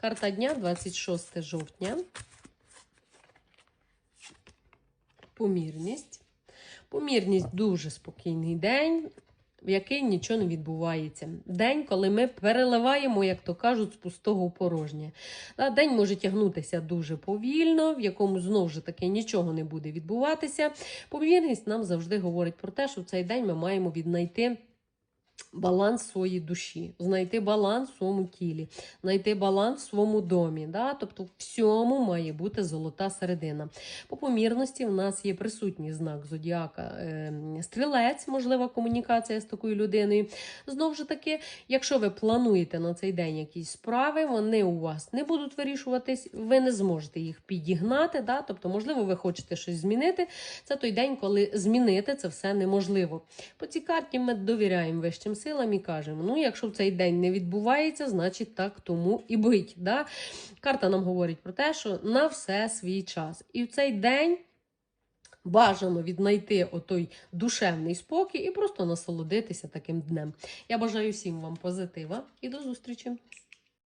Карта дня 26 жовтня. Помірність. Помірність дуже спокійний день, в який нічого не відбувається. День, коли ми переливаємо, як то кажуть, з пустого в порожнє. День може тягнутися дуже повільно, в якому знову ж таки нічого не буде відбуватися. Помірність нам завжди говорить про те, що в цей день ми маємо віднайти. Баланс своїй душі, знайти баланс в своєму тілі, знайти баланс в своєму домі. Да? Тобто, всьому має бути золота середина. По помірності в нас є присутній знак зодіака е, стрілець, можлива комунікація з такою людиною. Знову ж таки, якщо ви плануєте на цей день якісь справи, вони у вас не будуть вирішуватись, ви не зможете їх підігнати. Да? Тобто, можливо, ви хочете щось змінити. Це той день, коли змінити це все неможливо. По цій карті ми довіряємо вищим силам і кажемо: ну, якщо в цей день не відбувається, значить так тому і бить. Да? Карта нам говорить про те, що на все свій час. І в цей день. Бажано віднайти отой душевний спокій і просто насолодитися таким днем. Я бажаю всім вам позитива і до зустрічі!